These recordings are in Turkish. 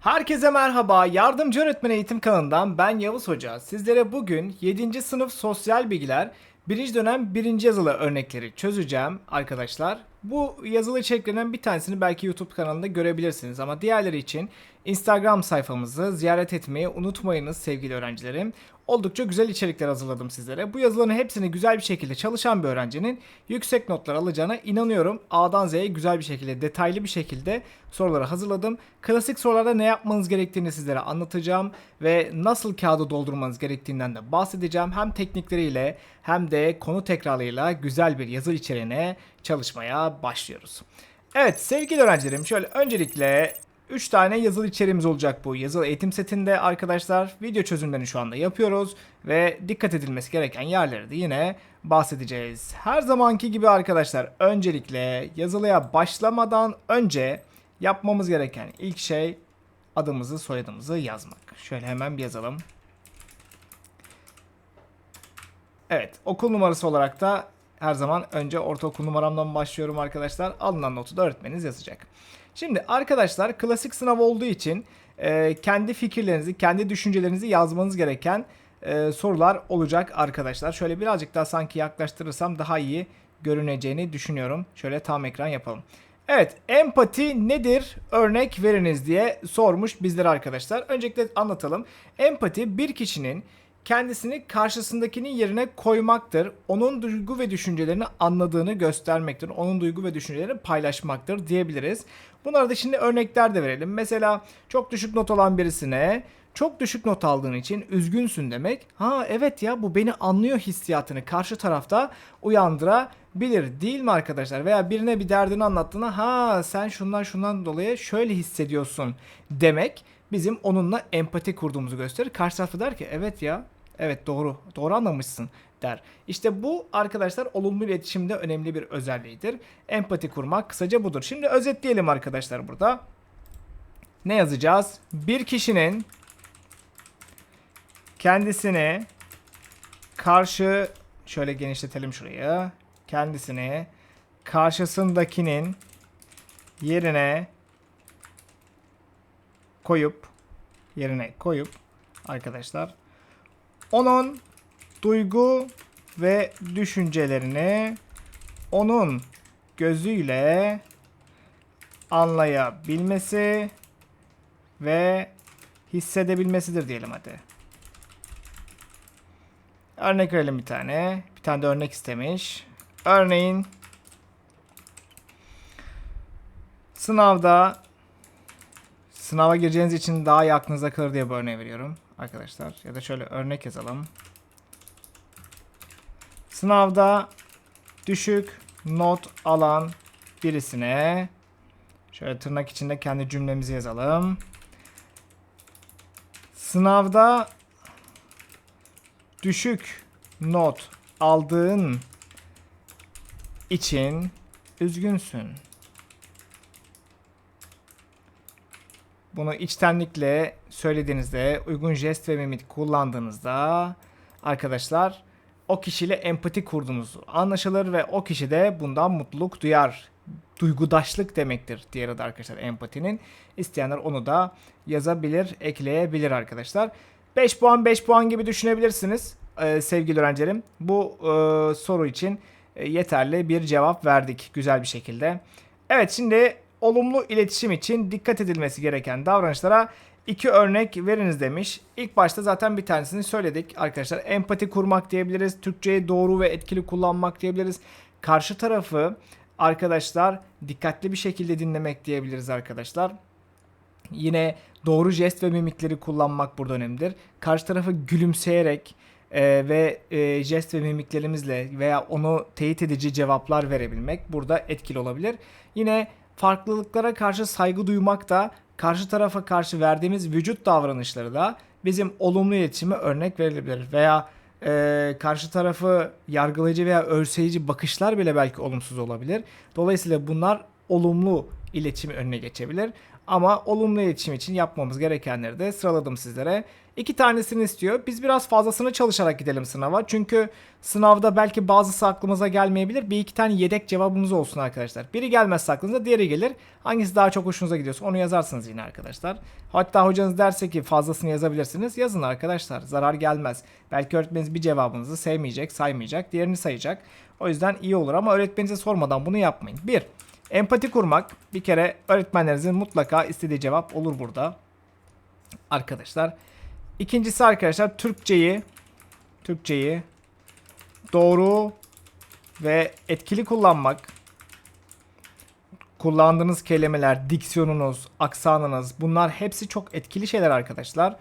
Herkese merhaba. Yardımcı Öğretmen Eğitim kanalından ben Yavuz Hoca. Sizlere bugün 7. sınıf sosyal bilgiler 1. dönem 1. yazılı örnekleri çözeceğim arkadaşlar. Bu yazılı içeriklerinden bir tanesini belki YouTube kanalında görebilirsiniz ama diğerleri için Instagram sayfamızı ziyaret etmeyi unutmayınız sevgili öğrencilerim. Oldukça güzel içerikler hazırladım sizlere. Bu yazıların hepsini güzel bir şekilde çalışan bir öğrencinin yüksek notlar alacağına inanıyorum. A'dan Z'ye güzel bir şekilde, detaylı bir şekilde soruları hazırladım. Klasik sorularda ne yapmanız gerektiğini sizlere anlatacağım ve nasıl kağıdı doldurmanız gerektiğinden de bahsedeceğim. Hem teknikleriyle hem de konu tekrarıyla güzel bir yazı içeriğine çalışmaya başlıyoruz. Evet sevgili öğrencilerim şöyle öncelikle 3 tane yazılı içeriğimiz olacak bu yazılı eğitim setinde arkadaşlar. Video çözümlerini şu anda yapıyoruz ve dikkat edilmesi gereken yerleri de yine bahsedeceğiz. Her zamanki gibi arkadaşlar öncelikle yazılıya başlamadan önce yapmamız gereken ilk şey adımızı soyadımızı yazmak. Şöyle hemen bir yazalım. Evet okul numarası olarak da her zaman önce ortaokul numaramdan başlıyorum arkadaşlar. Alınan notu da öğretmeniniz yazacak. Şimdi arkadaşlar klasik sınav olduğu için e, kendi fikirlerinizi, kendi düşüncelerinizi yazmanız gereken e, sorular olacak arkadaşlar. Şöyle birazcık daha sanki yaklaştırırsam daha iyi görüneceğini düşünüyorum. Şöyle tam ekran yapalım. Evet, empati nedir? Örnek veriniz diye sormuş bizlere arkadaşlar. Öncelikle anlatalım. Empati bir kişinin kendisini karşısındakinin yerine koymaktır. Onun duygu ve düşüncelerini anladığını göstermektir. Onun duygu ve düşüncelerini paylaşmaktır diyebiliriz. Bunlara da şimdi örnekler de verelim. Mesela çok düşük not alan birisine çok düşük not aldığın için üzgünsün demek. Ha evet ya bu beni anlıyor hissiyatını karşı tarafta uyandırabilir değil mi arkadaşlar? Veya birine bir derdini anlattığında ha sen şundan şundan dolayı şöyle hissediyorsun demek bizim onunla empati kurduğumuzu gösterir. Karşı tarafta der ki evet ya evet doğru doğru anlamışsın der. İşte bu arkadaşlar olumlu iletişimde önemli bir özelliğidir. Empati kurmak kısaca budur. Şimdi özetleyelim arkadaşlar burada. Ne yazacağız? Bir kişinin kendisini karşı şöyle genişletelim şurayı. Kendisini karşısındakinin yerine koyup yerine koyup arkadaşlar onun duygu ve düşüncelerini onun gözüyle anlayabilmesi ve hissedebilmesidir diyelim hadi. Örnek verelim bir tane. Bir tane de örnek istemiş. Örneğin sınavda sınava gireceğiniz için daha iyi aklınıza kalır diye bu örneği veriyorum arkadaşlar. Ya da şöyle örnek yazalım. Sınavda düşük not alan birisine şöyle tırnak içinde kendi cümlemizi yazalım. Sınavda düşük not aldığın için üzgünsün. Bunu içtenlikle söylediğinizde, uygun jest ve mimik kullandığınızda arkadaşlar o kişiyle empati kurduğunuz anlaşılır ve o kişi de bundan mutluluk duyar. Duygudaşlık demektir diğer adı arkadaşlar empatinin. İsteyenler onu da yazabilir, ekleyebilir arkadaşlar. 5 puan 5 puan gibi düşünebilirsiniz ee, sevgili öğrencilerim. Bu e, soru için e, yeterli bir cevap verdik güzel bir şekilde. Evet şimdi olumlu iletişim için dikkat edilmesi gereken davranışlara iki örnek veriniz demiş. İlk başta zaten bir tanesini söyledik arkadaşlar. Empati kurmak diyebiliriz. Türkçeyi doğru ve etkili kullanmak diyebiliriz. Karşı tarafı arkadaşlar dikkatli bir şekilde dinlemek diyebiliriz arkadaşlar. Yine doğru jest ve mimikleri kullanmak burada önemlidir. Karşı tarafı gülümseyerek e, ve e, jest ve mimiklerimizle veya onu teyit edici cevaplar verebilmek burada etkili olabilir. Yine farklılıklara karşı saygı duymak da karşı tarafa karşı verdiğimiz vücut davranışları da bizim olumlu iletişime örnek verilebilir. Veya e, karşı tarafı yargılayıcı veya örseyici bakışlar bile belki olumsuz olabilir. Dolayısıyla bunlar olumlu iletişim önüne geçebilir. Ama olumlu iletişim için yapmamız gerekenleri de sıraladım sizlere. İki tanesini istiyor. Biz biraz fazlasını çalışarak gidelim sınava. Çünkü sınavda belki bazısı aklımıza gelmeyebilir. Bir iki tane yedek cevabımız olsun arkadaşlar. Biri gelmezse aklınıza diğeri gelir. Hangisi daha çok hoşunuza gidiyorsa onu yazarsınız yine arkadaşlar. Hatta hocanız derse ki fazlasını yazabilirsiniz. Yazın arkadaşlar. Zarar gelmez. Belki öğretmeniniz bir cevabınızı sevmeyecek, saymayacak, diğerini sayacak. O yüzden iyi olur ama öğretmeninize sormadan bunu yapmayın. Bir, empati kurmak. Bir kere öğretmenlerinizin mutlaka istediği cevap olur burada. Arkadaşlar. İkincisi arkadaşlar Türkçeyi Türkçeyi doğru ve etkili kullanmak. Kullandığınız kelimeler, diksiyonunuz, aksanınız bunlar hepsi çok etkili şeyler arkadaşlar.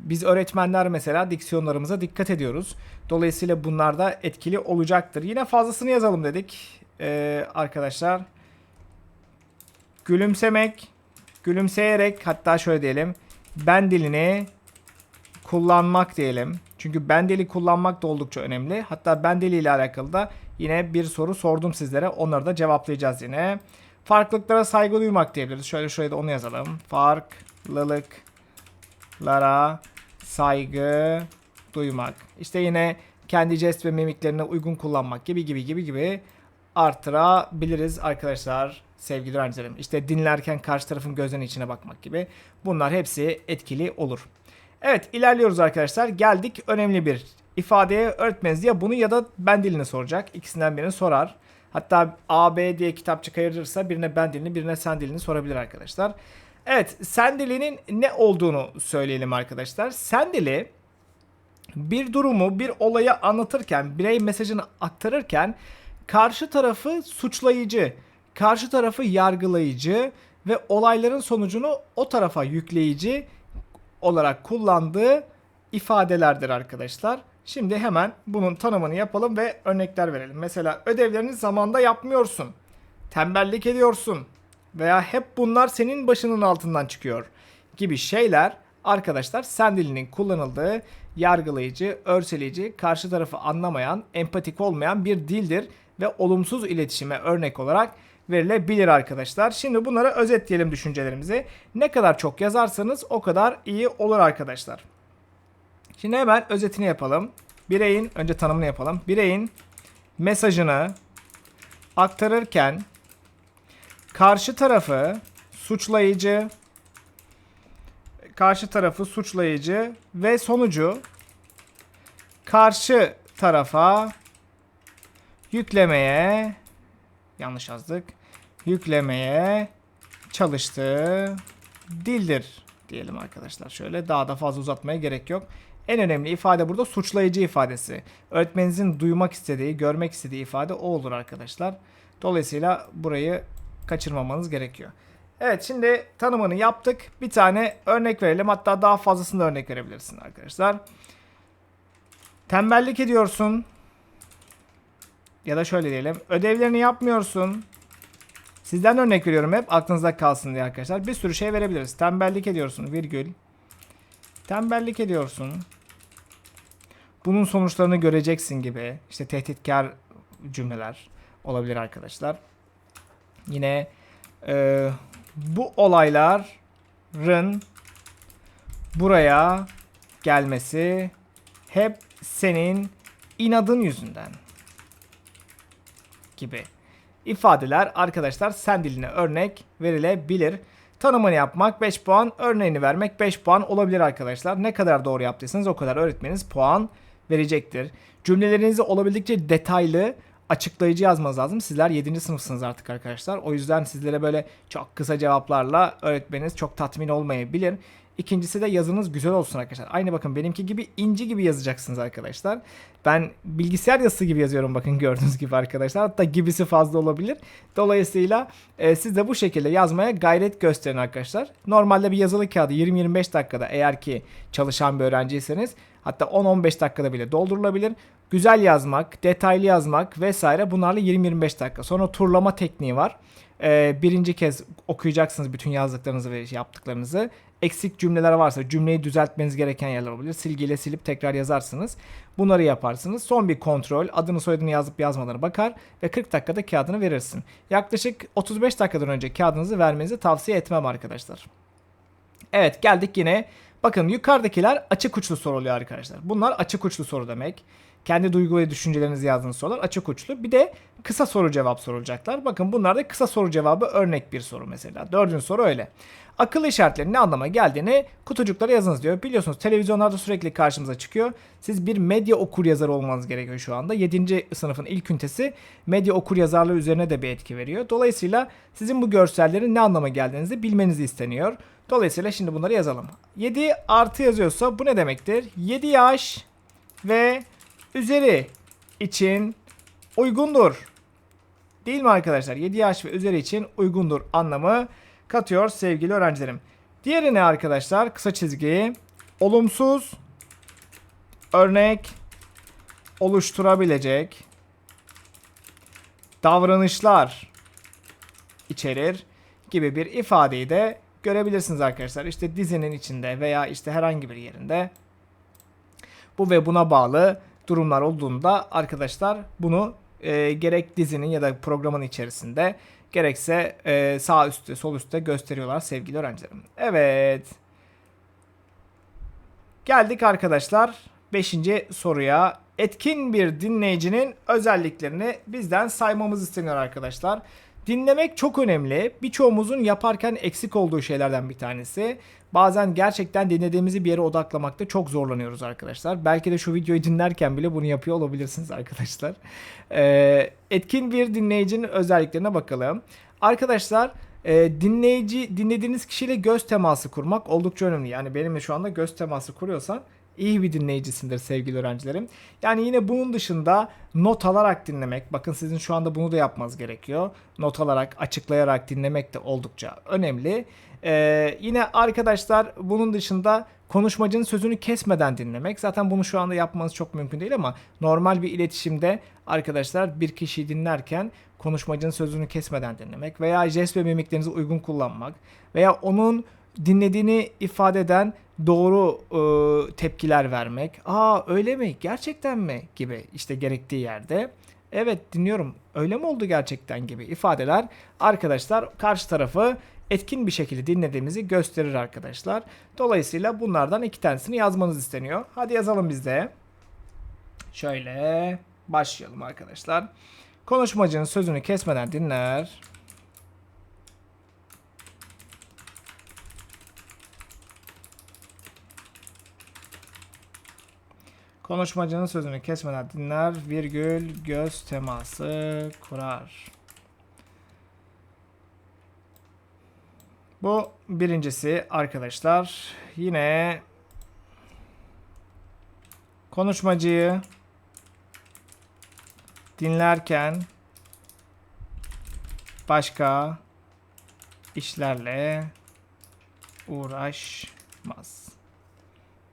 Biz öğretmenler mesela diksiyonlarımıza dikkat ediyoruz. Dolayısıyla bunlar da etkili olacaktır. Yine fazlasını yazalım dedik ee, arkadaşlar. Gülümsemek, gülümseyerek hatta şöyle diyelim. Ben dilini kullanmak diyelim. Çünkü ben dili kullanmak da oldukça önemli. Hatta ben dili ile alakalı da yine bir soru sordum sizlere. Onları da cevaplayacağız yine. Farklılıklara saygı duymak diyebiliriz. Şöyle şuraya da onu yazalım. Farklılıklara saygı duymak. İşte yine kendi jest ve mimiklerine uygun kullanmak gibi gibi gibi gibi artırabiliriz arkadaşlar sevgili öğrencilerim. İşte dinlerken karşı tarafın gözlerinin içine bakmak gibi. Bunlar hepsi etkili olur. Evet ilerliyoruz arkadaşlar. Geldik önemli bir ifadeye öğretmeniz ya bunu ya da ben dilini soracak. İkisinden birini sorar. Hatta A, B diye kitapçık ayırırsa birine ben dilini birine sen dilini sorabilir arkadaşlar. Evet sen dilinin ne olduğunu söyleyelim arkadaşlar. Sen dili bir durumu bir olayı anlatırken birey mesajını aktarırken karşı tarafı suçlayıcı, karşı tarafı yargılayıcı ve olayların sonucunu o tarafa yükleyici olarak kullandığı ifadelerdir arkadaşlar. Şimdi hemen bunun tanımını yapalım ve örnekler verelim. Mesela ödevlerini zamanda yapmıyorsun. Tembellik ediyorsun. Veya hep bunlar senin başının altından çıkıyor gibi şeyler arkadaşlar sen dilinin kullanıldığı yargılayıcı, örseleyici, karşı tarafı anlamayan, empatik olmayan bir dildir ve olumsuz iletişime örnek olarak verilebilir arkadaşlar. Şimdi bunlara özetleyelim düşüncelerimizi. Ne kadar çok yazarsanız o kadar iyi olur arkadaşlar. Şimdi hemen özetini yapalım. Bireyin, önce tanımını yapalım. Bireyin mesajını aktarırken karşı tarafı suçlayıcı, karşı tarafı suçlayıcı ve sonucu karşı tarafa yüklemeye yanlış yazdık. Yüklemeye çalıştığı dildir diyelim arkadaşlar. Şöyle daha da fazla uzatmaya gerek yok. En önemli ifade burada suçlayıcı ifadesi. Öğretmeninizin duymak istediği, görmek istediği ifade o olur arkadaşlar. Dolayısıyla burayı kaçırmamanız gerekiyor. Evet şimdi tanımını yaptık. Bir tane örnek verelim. Hatta daha fazlasını örnek verebilirsin arkadaşlar. Tembellik ediyorsun. Ya da şöyle diyelim. Ödevlerini yapmıyorsun. Sizden örnek veriyorum hep aklınızda kalsın diye arkadaşlar. Bir sürü şey verebiliriz. Tembellik ediyorsun virgül. Tembellik ediyorsun. Bunun sonuçlarını göreceksin gibi. İşte tehditkar cümleler olabilir arkadaşlar. Yine e, bu olayların buraya gelmesi hep senin inadın yüzünden gibi ifadeler arkadaşlar sen diline örnek verilebilir. Tanımını yapmak 5 puan, örneğini vermek 5 puan olabilir arkadaşlar. Ne kadar doğru yaptıysanız o kadar öğretmeniniz puan verecektir. Cümlelerinizi olabildikçe detaylı, açıklayıcı yazmanız lazım. Sizler 7. sınıfsınız artık arkadaşlar. O yüzden sizlere böyle çok kısa cevaplarla öğretmeniniz çok tatmin olmayabilir. İkincisi de yazınız güzel olsun arkadaşlar. Aynı bakın benimki gibi inci gibi yazacaksınız arkadaşlar. Ben bilgisayar yazısı gibi yazıyorum bakın gördüğünüz gibi arkadaşlar. Hatta gibisi fazla olabilir. Dolayısıyla e, siz de bu şekilde yazmaya gayret gösterin arkadaşlar. Normalde bir yazılı kağıdı 20-25 dakikada eğer ki çalışan bir öğrenciyseniz hatta 10-15 dakikada bile doldurulabilir. Güzel yazmak, detaylı yazmak vesaire bunlarla 20-25 dakika. Sonra turlama tekniği var. E, birinci kez okuyacaksınız bütün yazdıklarınızı ve yaptıklarınızı. Eksik cümleler varsa cümleyi düzeltmeniz gereken yerler olabilir. Silgiyle silip tekrar yazarsınız. Bunları yaparsınız. Son bir kontrol. Adını soyadını yazıp yazmalarına bakar ve 40 dakikada kağıdını verirsin. Yaklaşık 35 dakikadan önce kağıdınızı vermenizi tavsiye etmem arkadaşlar. Evet geldik yine. Bakın yukarıdakiler açık uçlu soruluyor arkadaşlar. Bunlar açık uçlu soru demek. Kendi duygu ve düşüncelerinizi yazdığınız sorular açık uçlu. Bir de kısa soru cevap sorulacaklar. Bakın bunlar da kısa soru cevabı örnek bir soru mesela. Dördüncü soru öyle. Akıllı işaretlerin ne anlama geldiğini kutucuklara yazınız diyor. Biliyorsunuz televizyonlarda sürekli karşımıza çıkıyor. Siz bir medya okur yazarı olmanız gerekiyor şu anda. 7. sınıfın ilk ünitesi medya okur yazarlığı üzerine de bir etki veriyor. Dolayısıyla sizin bu görsellerin ne anlama geldiğinizi bilmenizi isteniyor. Dolayısıyla şimdi bunları yazalım. 7 artı yazıyorsa bu ne demektir? 7 yaş ve üzeri için uygundur. Değil mi arkadaşlar? 7 yaş ve üzeri için uygundur anlamı katıyor sevgili öğrencilerim. Diğeri ne arkadaşlar? Kısa çizgi. Olumsuz örnek oluşturabilecek davranışlar içerir gibi bir ifadeyi de görebilirsiniz arkadaşlar. İşte dizinin içinde veya işte herhangi bir yerinde bu ve buna bağlı durumlar olduğunda arkadaşlar bunu e, gerek dizinin ya da programın içerisinde gerekse e, sağ üstte sol üstte gösteriyorlar sevgili öğrencilerim. Evet. Geldik arkadaşlar 5. soruya. Etkin bir dinleyicinin özelliklerini bizden saymamız isteniyor arkadaşlar. Dinlemek çok önemli. Birçoğumuzun yaparken eksik olduğu şeylerden bir tanesi. Bazen gerçekten dinlediğimizi bir yere odaklamakta çok zorlanıyoruz arkadaşlar. Belki de şu videoyu dinlerken bile bunu yapıyor olabilirsiniz arkadaşlar. Ee, etkin bir dinleyicinin özelliklerine bakalım. Arkadaşlar e, dinleyici dinlediğiniz kişiyle göz teması kurmak oldukça önemli. Yani benimle şu anda göz teması kuruyorsan iyi bir dinleyicisindir sevgili öğrencilerim. Yani yine bunun dışında not alarak dinlemek. Bakın sizin şu anda bunu da yapmanız gerekiyor. Not alarak, açıklayarak dinlemek de oldukça önemli. Ee, yine arkadaşlar bunun dışında konuşmacının sözünü kesmeden dinlemek. Zaten bunu şu anda yapmanız çok mümkün değil ama normal bir iletişimde arkadaşlar bir kişiyi dinlerken konuşmacının sözünü kesmeden dinlemek veya jest ve mimiklerinizi uygun kullanmak veya onun dinlediğini ifade eden doğru e, tepkiler vermek. Aa öyle mi? Gerçekten mi? Gibi işte gerektiği yerde. Evet dinliyorum. Öyle mi oldu gerçekten gibi ifadeler arkadaşlar karşı tarafı etkin bir şekilde dinlediğimizi gösterir arkadaşlar. Dolayısıyla bunlardan iki tanesini yazmanız isteniyor. Hadi yazalım biz de. Şöyle başlayalım arkadaşlar. Konuşmacının sözünü kesmeden dinler. Konuşmacının sözünü kesmeden dinler, virgül göz teması kurar. Bu birincisi arkadaşlar. Yine konuşmacıyı dinlerken başka işlerle uğraşmaz.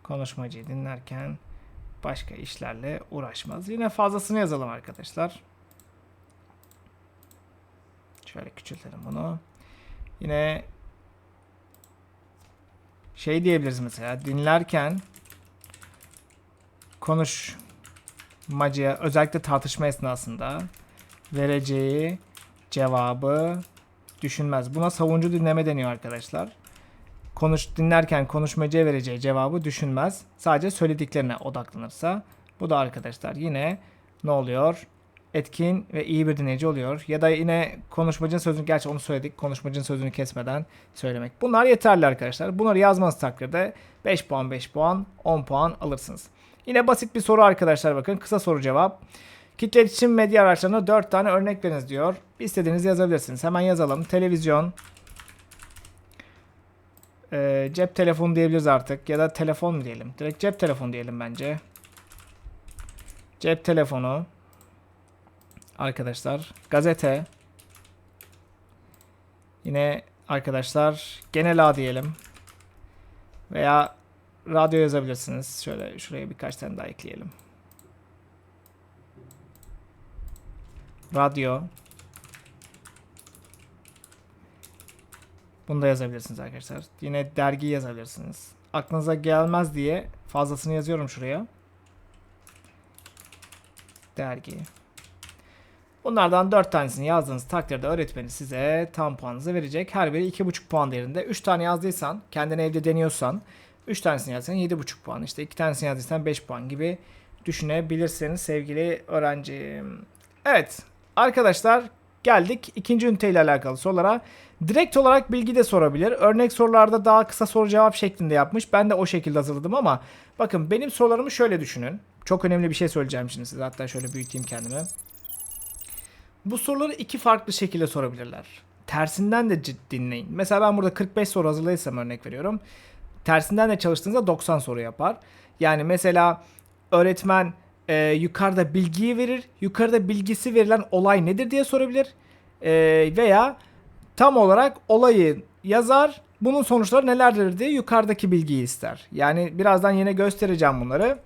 Konuşmacıyı dinlerken başka işlerle uğraşmaz. Yine fazlasını yazalım arkadaşlar. Şöyle küçültelim bunu. Yine şey diyebiliriz mesela dinlerken konuşmacıya özellikle tartışma esnasında vereceği cevabı düşünmez. Buna savuncu dinleme deniyor arkadaşlar konuş dinlerken konuşmacıya vereceği cevabı düşünmez. Sadece söylediklerine odaklanırsa bu da arkadaşlar yine ne oluyor? Etkin ve iyi bir dinleyici oluyor. Ya da yine konuşmacının sözünü gerçi onu söyledik. Konuşmacının sözünü kesmeden söylemek. Bunlar yeterli arkadaşlar. Bunları yazmanız takdirde 5 puan 5 puan 10 puan alırsınız. Yine basit bir soru arkadaşlar bakın. Kısa soru cevap. Kitle iletişim medya araçlarına 4 tane örnek veriniz diyor. İstediğinizi yazabilirsiniz. Hemen yazalım. Televizyon, e, cep telefonu diyebiliriz artık. Ya da telefon mu diyelim? Direkt cep telefonu diyelim bence. Cep telefonu. Arkadaşlar. Gazete. Yine arkadaşlar genel A diyelim. Veya radyo yazabilirsiniz. Şöyle şuraya birkaç tane daha ekleyelim. Radyo. Bunu da yazabilirsiniz arkadaşlar. Yine dergi yazabilirsiniz. Aklınıza gelmez diye fazlasını yazıyorum şuraya. Dergi. Bunlardan 4 tanesini yazdığınız takdirde öğretmeni size tam puanınızı verecek. Her biri 2,5 puan değerinde. 3 tane yazdıysan, kendini evde deniyorsan 3 tanesini yazdıysan 7,5 puan. İşte 2 tanesini yazdıysan 5 puan gibi düşünebilirsiniz sevgili öğrencim. Evet arkadaşlar geldik ikinci üniteyle alakalı sorulara. Direkt olarak bilgi de sorabilir. Örnek sorularda daha kısa soru cevap şeklinde yapmış. Ben de o şekilde hazırladım ama bakın benim sorularımı şöyle düşünün. Çok önemli bir şey söyleyeceğim şimdi size. Hatta şöyle büyüteyim kendimi. Bu soruları iki farklı şekilde sorabilirler. Tersinden de ciddi dinleyin. Mesela ben burada 45 soru hazırlaysam örnek veriyorum. Tersinden de çalıştığınızda 90 soru yapar. Yani mesela öğretmen e, yukarıda bilgiyi verir. Yukarıda bilgisi verilen olay nedir diye sorabilir. E, veya tam olarak olayı yazar. Bunun sonuçları nelerdir diye yukarıdaki bilgiyi ister. Yani birazdan yine göstereceğim bunları.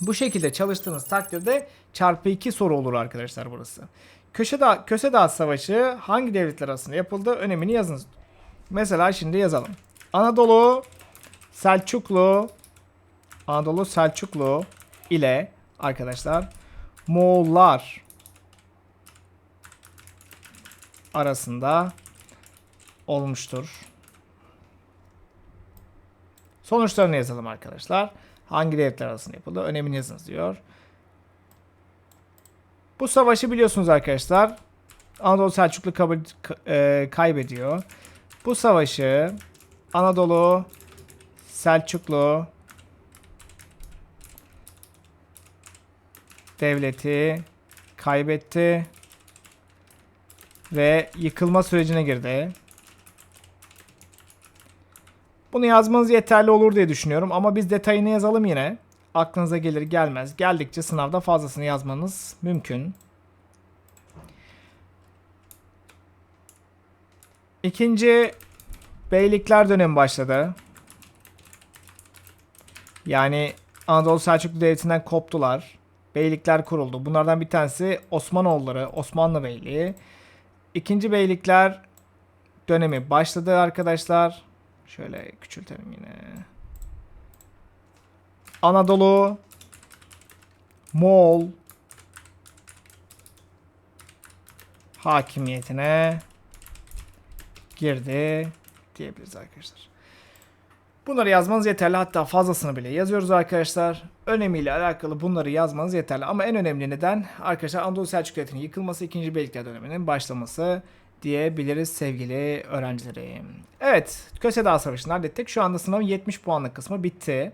Bu şekilde çalıştığınız takdirde çarpı 2 soru olur arkadaşlar burası. Köşe Dağ, Köse Dağı Savaşı hangi devletler arasında yapıldı? Önemini yazınız. Mesela şimdi yazalım. Anadolu Selçuklu Anadolu Selçuklu ile arkadaşlar Moğollar arasında olmuştur. Sonuçlarını yazalım arkadaşlar. Hangi devletler arasında yapıldı? Önemini yazınız diyor. Bu savaşı biliyorsunuz arkadaşlar. Anadolu Selçuklu kabul, e, kaybediyor. Bu savaşı Anadolu Selçuklu devleti kaybetti ve yıkılma sürecine girdi. Bunu yazmanız yeterli olur diye düşünüyorum ama biz detayını yazalım yine. Aklınıza gelir gelmez. Geldikçe sınavda fazlasını yazmanız mümkün. İkinci Beylikler dönemi başladı. Yani Anadolu Selçuklu Devleti'nden koptular. Beylikler kuruldu. Bunlardan bir tanesi Osmanoğulları, Osmanlı Beyliği. İkinci Beylikler dönemi başladı arkadaşlar. Şöyle küçültelim yine. Anadolu, Moğol hakimiyetine girdi diyebiliriz arkadaşlar. Bunları yazmanız yeterli. Hatta fazlasını bile yazıyoruz arkadaşlar. Önemiyle alakalı bunları yazmanız yeterli. Ama en önemli neden arkadaşlar Anadolu Selçuk Devleti'nin yıkılması 2. Beylikler döneminin başlaması diyebiliriz sevgili öğrencilerim. Evet, Köse Dağı Savaşı'nı hallettik. Şu anda sınavın 70 puanlık kısmı bitti.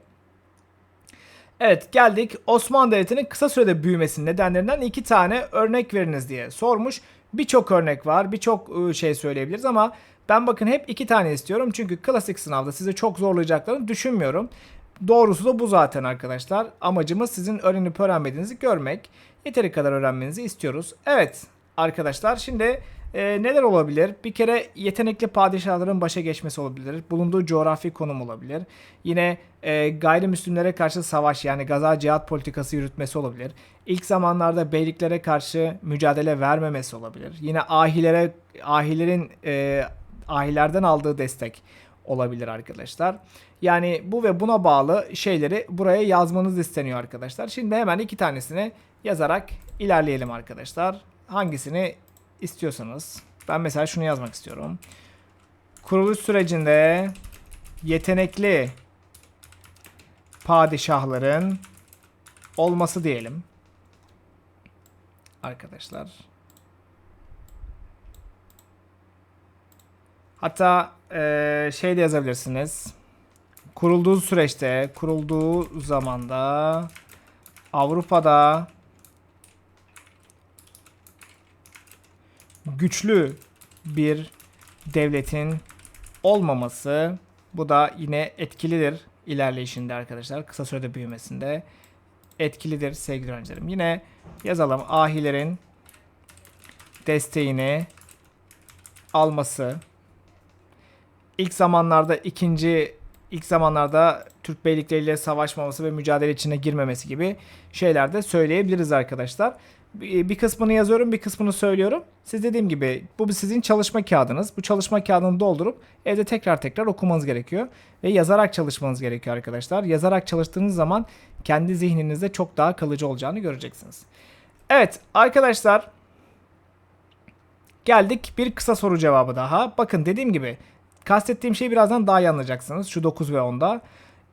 Evet geldik Osmanlı Devleti'nin kısa sürede büyümesinin nedenlerinden iki tane örnek veriniz diye sormuş. Birçok örnek var, birçok şey söyleyebiliriz ama ben bakın hep iki tane istiyorum. Çünkü klasik sınavda sizi çok zorlayacaklarını düşünmüyorum. Doğrusu da bu zaten arkadaşlar. Amacımız sizin öğrenip öğrenmediğinizi görmek. Yeteri kadar öğrenmenizi istiyoruz. Evet arkadaşlar şimdi e, neler olabilir? Bir kere yetenekli padişahların başa geçmesi olabilir. Bulunduğu coğrafi konum olabilir. Yine e, gayrimüslimlere karşı savaş yani gaza cihat politikası yürütmesi olabilir. İlk zamanlarda beyliklere karşı mücadele vermemesi olabilir. Yine ahilere ahilerin e, ahilerden aldığı destek olabilir arkadaşlar. Yani bu ve buna bağlı şeyleri buraya yazmanız isteniyor arkadaşlar. Şimdi hemen iki tanesini yazarak ilerleyelim arkadaşlar. Hangisini istiyorsanız. Ben mesela şunu yazmak istiyorum. Kuruluş sürecinde yetenekli padişahların olması diyelim. Arkadaşlar. Hatta e, şey de yazabilirsiniz. Kurulduğu süreçte, kurulduğu zamanda Avrupa'da güçlü bir devletin olmaması bu da yine etkilidir ilerleyişinde arkadaşlar. Kısa sürede büyümesinde etkilidir sevgili öğrencilerim. Yine yazalım ahilerin desteğini alması ilk zamanlarda ikinci ilk zamanlarda Türk beylikleriyle savaşmaması ve mücadele içine girmemesi gibi şeyler de söyleyebiliriz arkadaşlar. Bir bir kısmını yazıyorum, bir kısmını söylüyorum. Siz dediğim gibi bu sizin çalışma kağıdınız. Bu çalışma kağıdını doldurup evde tekrar tekrar okumanız gerekiyor. Ve yazarak çalışmanız gerekiyor arkadaşlar. Yazarak çalıştığınız zaman kendi zihninizde çok daha kalıcı olacağını göreceksiniz. Evet arkadaşlar geldik bir kısa soru cevabı daha. Bakın dediğim gibi kastettiğim şeyi birazdan daha iyi anlayacaksınız. Şu 9 ve 10'da.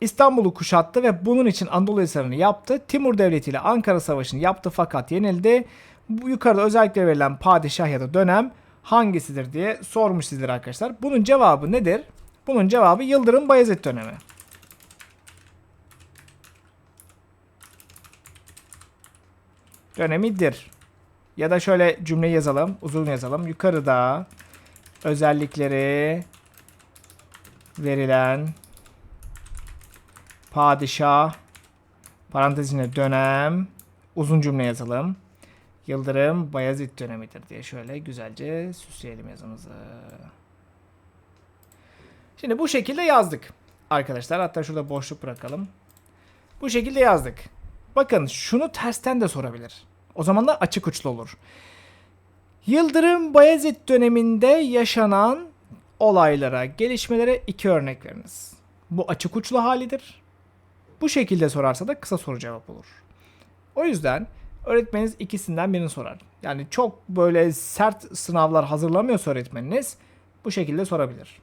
İstanbul'u kuşattı ve bunun için Anadolu Hisarı'nı yaptı. Timur Devleti ile Ankara Savaşı'nı yaptı fakat yenildi. Bu yukarıda özellikle verilen padişah ya da dönem hangisidir diye sormuş sizlere arkadaşlar. Bunun cevabı nedir? Bunun cevabı Yıldırım Bayezid dönemi. Dönemidir. Ya da şöyle cümle yazalım. Uzun yazalım. Yukarıda özellikleri verilen padişah parantez içinde dönem uzun cümle yazalım. Yıldırım Bayezid dönemidir diye şöyle güzelce süsleyelim yazımızı. Şimdi bu şekilde yazdık arkadaşlar. Hatta şurada boşluk bırakalım. Bu şekilde yazdık. Bakın şunu tersten de sorabilir. O zaman da açık uçlu olur. Yıldırım Bayezid döneminde yaşanan olaylara, gelişmelere iki örnek veriniz. Bu açık uçlu halidir. Bu şekilde sorarsa da kısa soru cevap olur. O yüzden öğretmeniniz ikisinden birini sorar. Yani çok böyle sert sınavlar hazırlamıyorsa öğretmeniniz bu şekilde sorabilir.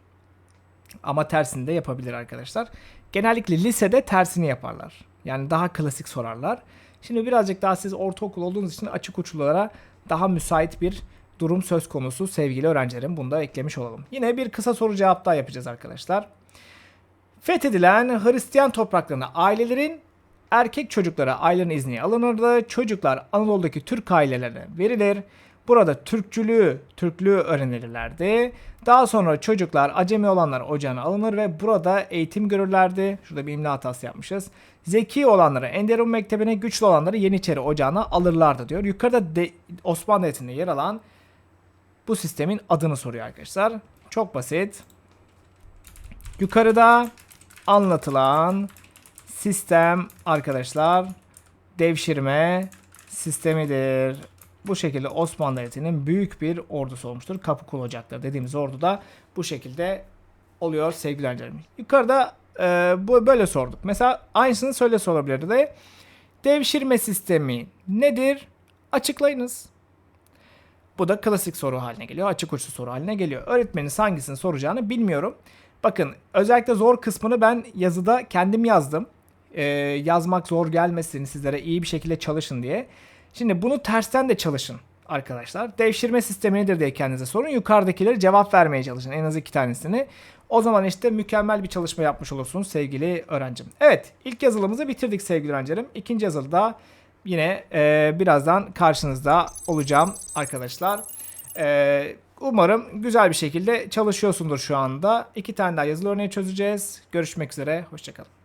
Ama tersini de yapabilir arkadaşlar. Genellikle lisede tersini yaparlar. Yani daha klasik sorarlar. Şimdi birazcık daha siz ortaokul olduğunuz için açık uçlulara daha müsait bir durum söz konusu sevgili öğrencilerim. Bunu da eklemiş olalım. Yine bir kısa soru cevap daha yapacağız arkadaşlar. Fethedilen Hristiyan topraklarına ailelerin erkek çocuklara ailenin izni alınırdı. Çocuklar Anadolu'daki Türk ailelerine verilir. Burada Türkçülüğü, Türklüğü öğrenirlerdi. Daha sonra çocuklar acemi olanlar ocağına alınır ve burada eğitim görürlerdi. Şurada bir imla hatası yapmışız. Zeki olanları Enderun Mektebi'ne, güçlü olanları Yeniçeri Ocağı'na alırlardı diyor. Yukarıda de, Osmanlı Devleti'nde yer alan bu sistemin adını soruyor arkadaşlar. Çok basit. Yukarıda anlatılan sistem arkadaşlar devşirme sistemidir. Bu şekilde Osmanlı Devleti'nin büyük bir ordusu olmuştur. Kapıkulu Ocakları dediğimiz ordu da bu şekilde oluyor sevgili öğrencilerim. Yukarıda e, bu böyle sorduk. Mesela aynısını söyle sorabilirdi de devşirme sistemi nedir? Açıklayınız. Bu da klasik soru haline geliyor. Açık uçlu soru haline geliyor. Öğretmeniniz hangisini soracağını bilmiyorum. Bakın özellikle zor kısmını ben yazıda kendim yazdım. Ee, yazmak zor gelmesin sizlere iyi bir şekilde çalışın diye. Şimdi bunu tersten de çalışın arkadaşlar. Devşirme sistemi nedir diye kendinize sorun. Yukarıdakileri cevap vermeye çalışın. En az iki tanesini. O zaman işte mükemmel bir çalışma yapmış olursunuz sevgili öğrencim. Evet ilk yazılımızı bitirdik sevgili öğrencilerim. İkinci yazılıda yine e, birazdan karşınızda olacağım arkadaşlar. E, umarım güzel bir şekilde çalışıyorsundur şu anda. İki tane daha yazılı örneği çözeceğiz. Görüşmek üzere. Hoşçakalın.